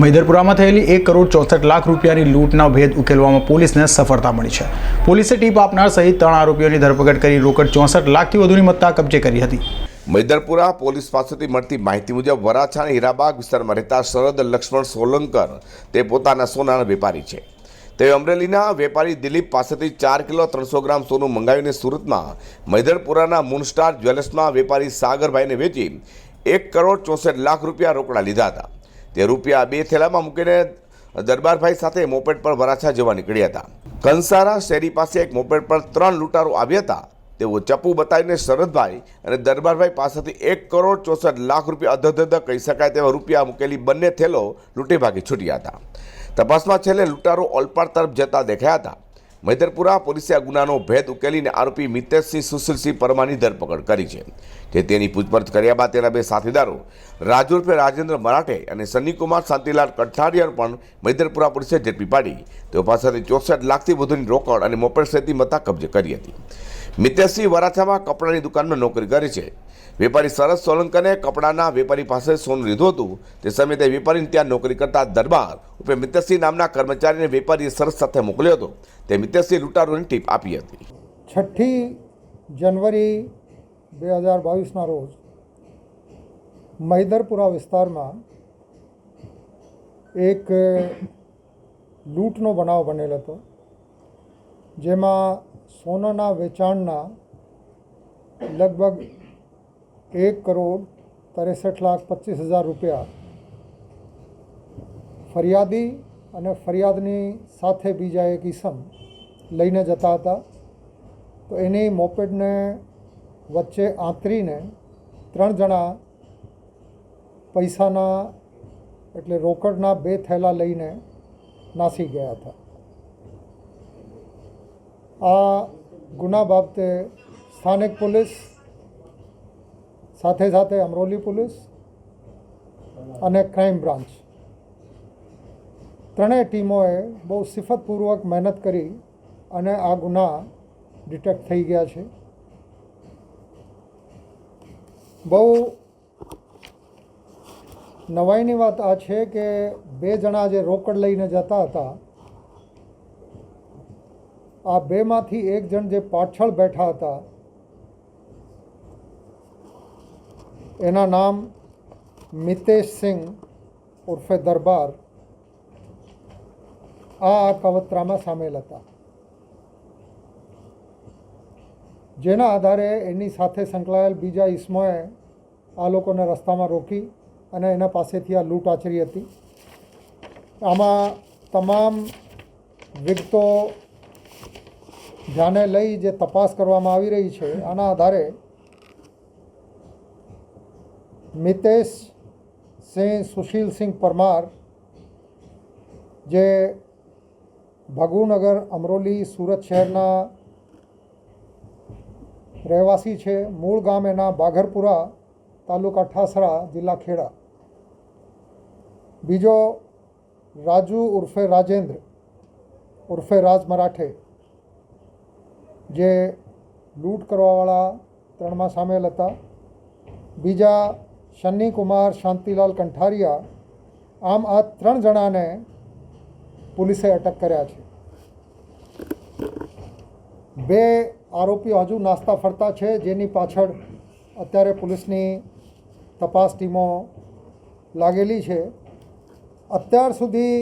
મૈદરપુરામાં થયેલી એક કરોડ ચોસઠ લાખ રૂપિયાની લૂંટના ભેદ ઉકેલવામાં પોલીસને સફળતા મળી છે. પોલીસે ટીપ આપનાર સહિત ત્રણ આરોપીઓની ધરપકડ કરી રોકડ ચોસઠ લાખથી વધુની મત્તા કબજે કરી હતી. મૈદરપુરા પોલીસ પાસેથી મળતી માહિતી મુજબ વરાછા અને હીરાબાગ વિસ્તારમાં રહેતા શરદ લક્ષ્મણ સોલંકર તે પોતાના સોનાના વેપારી છે. તે અમરેલીના વેપારી દિલીપ પાસેથી ચાર કિલો ત્રણસો ગ્રામ સોનું મંગાવીને સુરતમાં મૈદરપુરાના મૂનસ્ટાર જ્વેલર્સમાં વેપારી સાગરભાઈને વેચી એક કરોડ ચોસઠ લાખ રૂપિયા રોકડા લીધા હતા. તે રૂપિયા બે થેલામાં મૂકીને દરબારભાઈ સાથે મોપેડ પર વરાછા જવા નીકળ્યા હતા. કંસારા શેરી પાસે એક મોપેડ પર ત્રણ લૂંટારો આવ્યા હતા. તેઓ ચપ્પુ બતાવીને શરદભાઈ અને દરબારભાઈ પાસેથી એક કરોડ ચોસઠ લાખ રૂપિયા અધધધ કહી શકાય તેવા રૂપિયા મૂકેલી બંને થેલો લૂંટી ભાગી છૂટ્યા હતા. તપાસમાં છેલ્લે લૂંટારો ઓલપાડ તરફ જતા દેખાયા હતા. મૈદરપુરા પોલીસે આ ગુનાનો ભેદ ઉકેલીને આરોપી મિતેશસિંહ સુશીલસિંહ પરમાની ધરપકડ કરી છે. જે તેની પૂછપરછ કર્યા બાદ તેના બે સાથીદારો રાજુ ઉર્ફે રાજેન્દ્ર મરાઠે અને સન્નીકુમાર શાંતિલાલ કઠારિયાને પણ મૈદરપુરા પોલીસે ઝડપી પાડી. તેઓ પાસેથી ચોસઠ લાખથી વધુની રોકડ અને મોપેડ સહિતની મત્તા કબજે કરી હતી. મિતેશસિંહ વરાછામાં કપડાની દુકાનમાં નોકરી કરે છે. વેપારી સરસ સોલંકને કપડાના વેપારી પાસે સોનું લીધું હતું. તે સમયે તે વેપારીને ત્યાં નોકરી કરતા દરબાર ઉપે મિત્રસિંહ નામના કર્મચારીને વેપારીએ સરસ સાથે મોકલ્યો હતો. તે મિત્રસિંહ લૂંટારોની ટીપ આપી હતી. છઠ્ઠી જનવરી બે હજાર બાવીસના રોજ મૈદરપુરા વિસ્તારમાં એક લૂંટનો બનાવ બનેલ હતો. જેમાં સોનાના વેચાણના લગભગ એક કરોડ ત્રેસઠ લાખ પચીસ હજાર રૂપિયા. ફરિયાદી અને ફરિયાદની સાથે બીજા એક ઈસમ લઈને જતા હતા. તો એની મોપેડને વચ્ચે આંતરીને ત્રણ જણા પૈસાના એટલે રોકડના બે થેલા લઈને નાસી ગયા હતા. આ ગુના બાબતે સ્થાનિક પોલીસ સાથે સાથે અમરોલી પોલીસ અને ક્રાઇમ બ્રાન્ચ ત્રણેય ટીમોએ બહુ સિફતપૂર્વક મહેનત કરી અને આ ગુના ડિટેક્ટ થઈ ગયા છે. બહુ નવાઈની વાત આ છે કે બે જણા જે રોકડ લઈને જતા હતા, આ બેમાંથી એક જણ જે પાછળ બેઠા હતા એના નામ મિતેશ સિંહ ઉર્ફે દરબાર આ કવત્રામાં સામેલ હતા. જેના આધારે એની સાથે સંકળાયેલ બીજા ઈસમોએ આ લોકોને રસ્તામાં રોકી અને એના પાસેથી આ લૂંટ આચરી હતી. આમાં તમામ વિગતો ધ્યાને લઈ જે તપાસ કરવામાં આવી રહી છે, આના આધારે મિતેશ સિંહ સુશીલસિંહ પરમાર, જે ભગુનગર અમરોલી સુરત શહેરના રહેવાસી છે, મૂળ ગામ એના બાઘરપુરા તાલુકા ઠાસરા, જિલ્લા ખેડા. બીજો રાજુ ઉર્ફે રાજેન્દ્ર, ઉર્ફે રાજ મરાઠે, જે લૂંટ કરવાવાળા ત્રણમાં સામેલ હતા. બીજા શન્ની કુમાર, શાંતિલાલ કંઠારિયા આમ આ ત્રણ જણાને પોલીસે અટક કર્યા છે. બે આરોપીઓ હજુ નાસ્તા ફરતા છે, જેની પાછળ અત્યારે પોલીસની તપાસ ટીમો લાગેલી છે. અત્યાર સુધી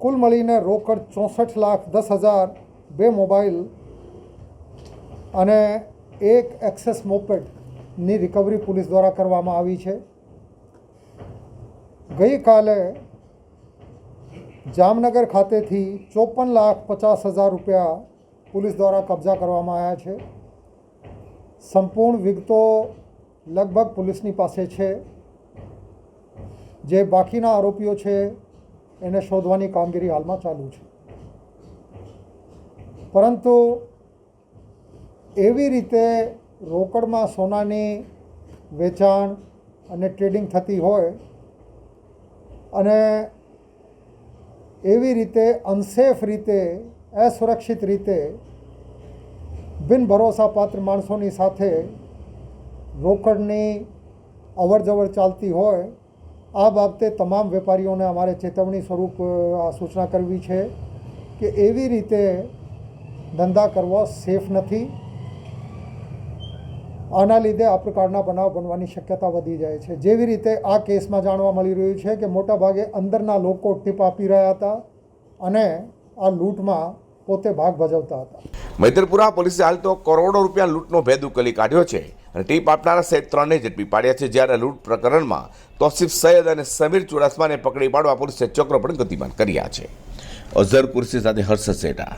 કુલ મળીને રોકડ ચોસઠ લાખ દસ હજાર બે મોબાઈલ અને એક એક્સેસ મોપેડની રિકવરી પોલીસ દ્વારા કરવામાં આવી છે. ગઈકાલે જામનગર ખાતેથી ચોપન લાખ પચાસ હજાર રૂપિયા પોલીસ દ્વારા કબજા કરવામાં આવ્યા છે. સંપૂર્ણ વિગતો લગભગ પોલીસની પાસે છે. જે બાકીના આરોપીઓ છે, એને શોધવાની કામગીરી હાલમાં ચાલુ છે. પરંતુ એવી રીતે રોકડમાં સોનાની વેચાણ અને ટ્રેડિંગ થતી હોય અને એવી રીતે, અનસેફ રીતે, અસુરક્ષિત રીતે બિન ભરોસાપાત્ર માણસોની સાથે રોકડની અવર જવર ચાલતી હોય, આ બાબતે તમામ વેપારીઓને અમારે ચેતવણી સ્વરૂપ આ સૂચના કરવી છે કે એવી રીતે ધંધા કરવો સેફ નથી. આના લીધે આ પ્રકારના બનાવ બનવાની શક્યતા વધી જાય છે. જેવી રીતે આ કેસમાં જાણવા મળી રહ્યું છે કે મોટાભાગે અંદરના લોકો ટીપ આપી રહ્યા હતા અને આ લૂંટમાં પોતે ભાગ ભજવતા હતા. મૈતરપુરા પોલીસે હાલ તો કરોડો રૂપિયા લૂંટનો ભેદ ઉકેલી કાઢ્યો છે અને ટીપ આપનારા સહિત ત્રણને ઝડપી પાડ્યા છે. જ્યારે લૂંટ પ્રકરણમાં તોસીફ સૈયદ અને સમીર ચુડાસમાને પકડી પાડવા પોલીસે ચક્રો પણ ગતિમાન કર્યા છે. અઝર કુર્સી સાથે હર્ષ સેટા.